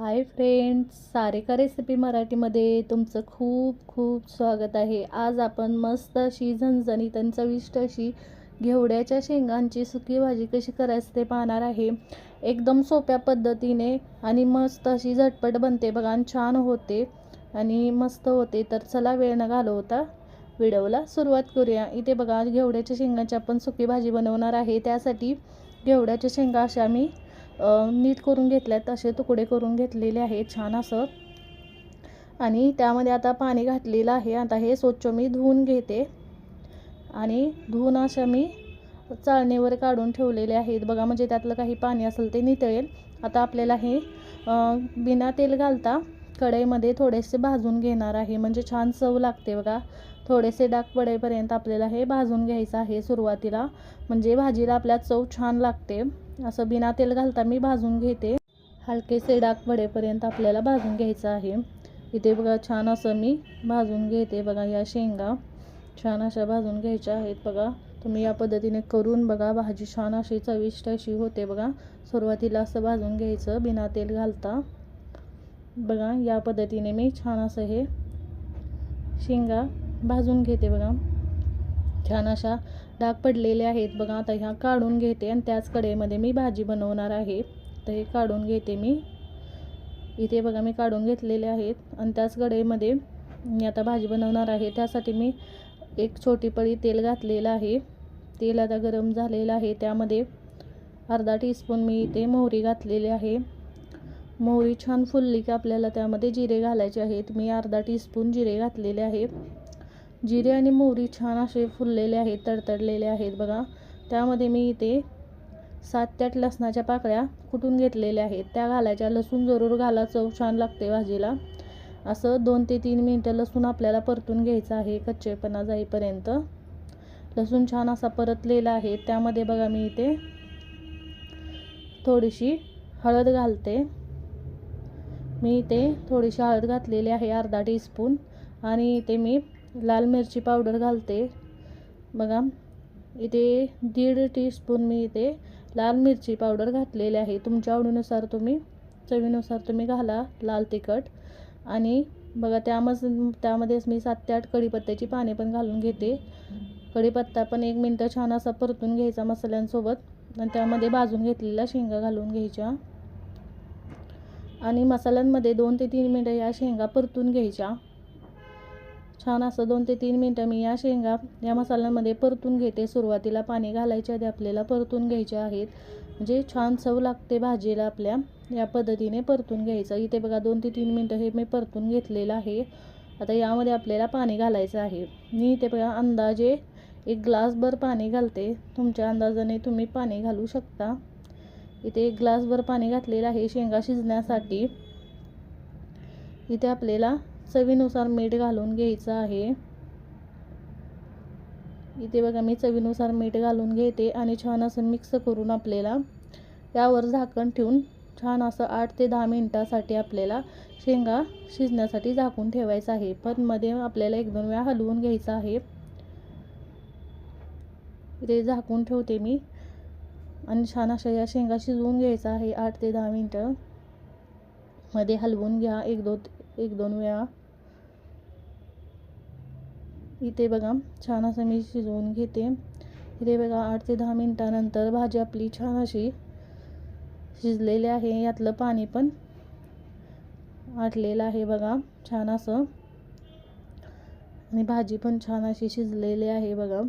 Hi friends सारेका recipe मराठीमध्ये तुमचं खूप खूप स्वागत आहे. आज आपण मस्त अशी झणझणीत आणि चविष्ट अशी घेवड्याच्या शेंगांची सुकी भाजी कशी करायची ते पाहणार आहे. एकदम सोप्या पद्धतीने आणि मस्त अशी झटपट बनते बघा आणि छान होते आणि मस्त होते. तर चला वेळ न घालवता व्हिडिओला सुरुवात करूया. इथे बघा घेवड्याच्या शेंगाची आपण सुकी भाजी बनवणार आहे. त्यासाठी घेवड्याच्या शेंगा अशा मी नीट करून घेतल्यात असे तुकडे करून घेतलेले आहेत छान असं. आणि त्यामध्ये आता पाणी घातलेलं आहे. आता हे स्वच्छ मी धुवून घेते. आणि धुवून अशा मी चाळणीवर काढून ठेवलेले आहेत. बघा म्हणजे त्यातलं काही पाणी असेल ते नितळेल. आता आपल्याला हे बिना तेल घालता कढईमध्ये थोडेसे भाजून घेणार आहे. म्हणजे छान चव लागते बघा. थोडेसे डाग पडेपर्यंत आपल्याला हे भाजून घ्यायचं आहे सुरुवातीला. म्हणजे भाजीला आपल्या चव छान लागते. असं बिना तेल घालता मी भाजून घेते. हलकेसे डाक पडेपर्यंत आपल्याला भाजून घ्यायचं आहे. इथे बघा छान असं मी भाजून घेते बघा या शेंगा. छान अशा भाजून घ्यायच्या आहेत बघा. तुम्ही या पद्धतीने करून बघा भाजी छान अशी चविष्ट अशी होते बघा. सुरुवातीला असं भाजून घ्यायचं बिना तेल घालता. बघा या पद्धतीने मी छान असं हे शेंगा भाजून घेते बघा. छान अशा डाग पडलेले आहेत. बघा आता ह्या काढून घेते आणि त्याच कढईमध्ये मी भाजी बनवणार आहे. तर हे काढून घेते मी. इथे बघा मी काढून घेतलेले आहेत आणि त्याच कढईमध्ये मी आता भाजी बनवणार आहे. त्यासाठी मी एक छोटी पळी तेल घातलेलं आहे. तेल आता गरम झालेलं आहे. त्यामध्ये अर्धा टीस्पून मी इथे मोहरी घातलेली आहे. मोहरी छान फुलली की आपल्याला त्यामध्ये जिरे घालायचे आहेत. मी अर्धा टीस्पून जिरे घातलेले आहे जिरे आणि मोहरी छान असे फुललेले आहेत तडतडलेले आहेत बघा. त्यामध्ये मी इथे सात ते आठ लसणाच्या पाकळ्या कुटून घेतलेल्या आहेत. त्या घालायच्या. लसूण जरूर घाला. चव छान लागते भाजीला. असं दोन ते तीन मिनटं लसूण आपल्याला परतून घ्यायचं आहे कच्चेपणा जाईपर्यंत. लसूण छान असा परतलेला आहे. त्यामध्ये बघा मी इथे थोडीशी हळद घालते. मी इथे थोडीशी हळद घातलेली आहे अर्धा टीस्पून. आणि इथे मी लाल मिरची पावडर घालते. बघा इथे दीड टीस्पून मी इथे लाल मिरची पावडर घातलेली आहे. तुमच्या आवडीनुसार तुम्ही चवीनुसार तुम्ही घाला लाल तिखट. आणि बघा त्यामच त्यामध्येच मी सात ते आठ कढीपत्त्याची पाने पण घालून घेते. कढीपत्ता पण एक मिनटं छान असा परतून घ्यायचा मसाल्यांसोबत. आणि त्यामध्ये भाजून घेतलेल्या शेंगा घालून घ्यायच्या. आणि मसाल्यांमध्ये दोन ते तीन मिनटं या शेंगा परतून घ्यायच्या. छान असं दोन ते तीन मिनटं मी या शेंगा या मसाल्यामध्ये परतून घेते. सुरुवातीला पाणी घालायच्या आधी आपल्याला परतून घ्यायचे आहेत. म्हणजे छान चव लागते भाजीला आपल्या. या पद्धतीने परतून घ्यायचं. इथे बघा दोन ते तीन मिनटं हे मी परतून घेतलेलं आहे. आता यामध्ये आपल्याला पाणी घालायचं आहे. मी इथे बघा अंदाजे एक ग्लासभर पाणी घालते. तुमच्या अंदाजाने तुम्ही पाणी घालू शकता. इथे एक ग्लासभर पाणी घातलेलं आहे शेंगा शिजण्यासाठी. इथे आपल्याला चवीनुसार मीठ घालून घ्यायचं आहे. इथे बघा मी चवीनुसार मीठ घालून घेते आणि छान असं मिक्स करून आपल्याला यावर झाकण ठेवून छान असं आठ ते दहा मिनटासाठी आपल्याला शेंगा शिजण्यासाठी झाकून ठेवायचं आहे. पण मध्ये आपल्याला एक दोन वेळा हलवून घ्यायचं आहे. इथे झाकून ठेवते मी. आणि छान अशा या शेंगा शिजवून घ्यायचा आहे आठ ते दहा मिनटं. मध्ये हलवून घ्या एक दोन एक दोन वेळा. इथे बघा छान असं मी शिजवून घेते. इथे बघा आठ ते दहा मिनटानंतर भाजी आपली छान अशी शिजलेली आहे. यातलं पाणी पण आटलेलं आहे बघा छान असं. आणि भाजी पण छान अशी शिजलेली आहे बघा.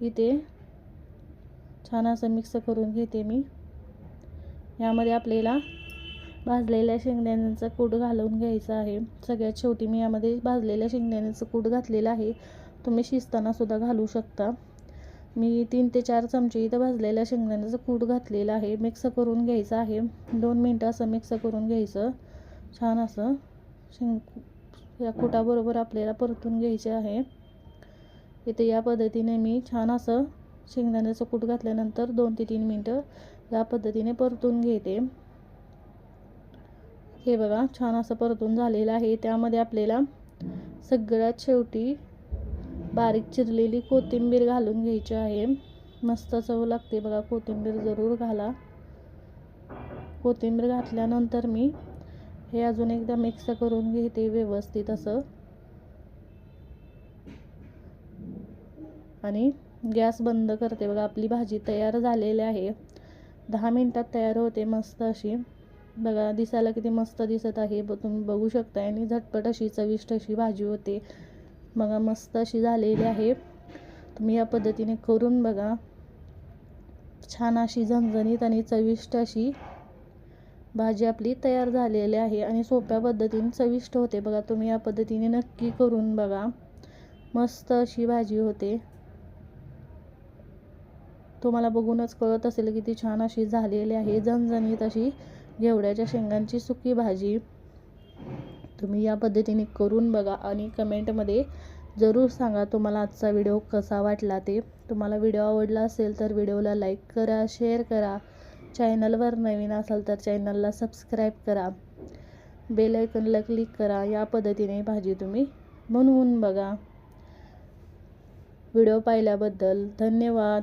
इथे छान असं मिक्स करून घेते मी. यामध्ये आपल्याला भाजलेल्या शेंगदाण्याचं कूट घालून घ्यायचं आहे. सगळ्यात शेवटी मी यामध्ये भाजलेल्या शेंगदाण्याचं कूट घातलेलं आहे. तुम्ही शिजतानासुद्धा घालू शकता. मी तीन ते चार चमचे इथं भाजलेल्या शेंगदाण्याचं कूट घातलेलं आहे. मिक्स करून घ्यायचं आहे. दोन मिनटं असं मिक्स करून घ्यायचं. छान असं शेंग या कुटाबरोबर आपल्याला परतून घ्यायचे आहे. इथे या पद्धतीने मी छान असं शेंगदाण्याचं कूट घातल्यानंतर दोन ते तीन मिनटं या पद्धतीने परतून घेते. हे बघा छान असं परतून झालेलं आहे. त्यामध्ये आपल्याला सगळ्यात शेवटी बारीक चिरलेली कोथिंबीर घालून घ्यायची आहे. मस्त चव लागते बघा कोथिंबीर जरूर घाला. कोथिंबीर घातल्यानंतर मी हे अजून एकदा मिक्स करून घेते व्यवस्थित असं. आणि गॅस बंद करते बघा आपली भाजी तयार झालेली आहे. दहा मिनटात तयार होते मस्त अशी. बघा दिसायला किती मस्त दिसत आहे. ब तुम्ही बघू शकता आणि झटपट अशी चविष्ट अशी भाजी होते. बघा मस्त अशी झालेली आहे. तुम्ही या पद्धतीने करून बघा. छान अशी झणझणीत आणि चविष्ट अशी भाजी आपली तयार झालेली आहे. आणि सोप्या पद्धतीने चविष्ट होते. बघा तुम्ही या पद्धतीने नक्की करून बघा. मस्त अशी भाजी होते. तुम्हाला बघूनच कळत असेल किती छान अशी झालेली आहे. झणझणीत अशी घेवड्याच्या शेंगांची सुकी भाजी तुम्ही या पद्धतीने करून बघा आणि कमेंटमध्ये जरूर सांगा तुम्हाला आजचा व्हिडिओ कसा वाटला ते. तुम्हाला व्हिडिओ आवडला असेल तर व्हिडिओला लाईक करा शेअर करा. चॅनलवर नवीन असाल तर चॅनलला सबस्क्राईब करा. बेल आयकनला क्लिक करा. या पद्धतीने भाजी तुम्ही बनवून बघा. व्हिडिओ पाहिल्याबद्दल धन्यवाद.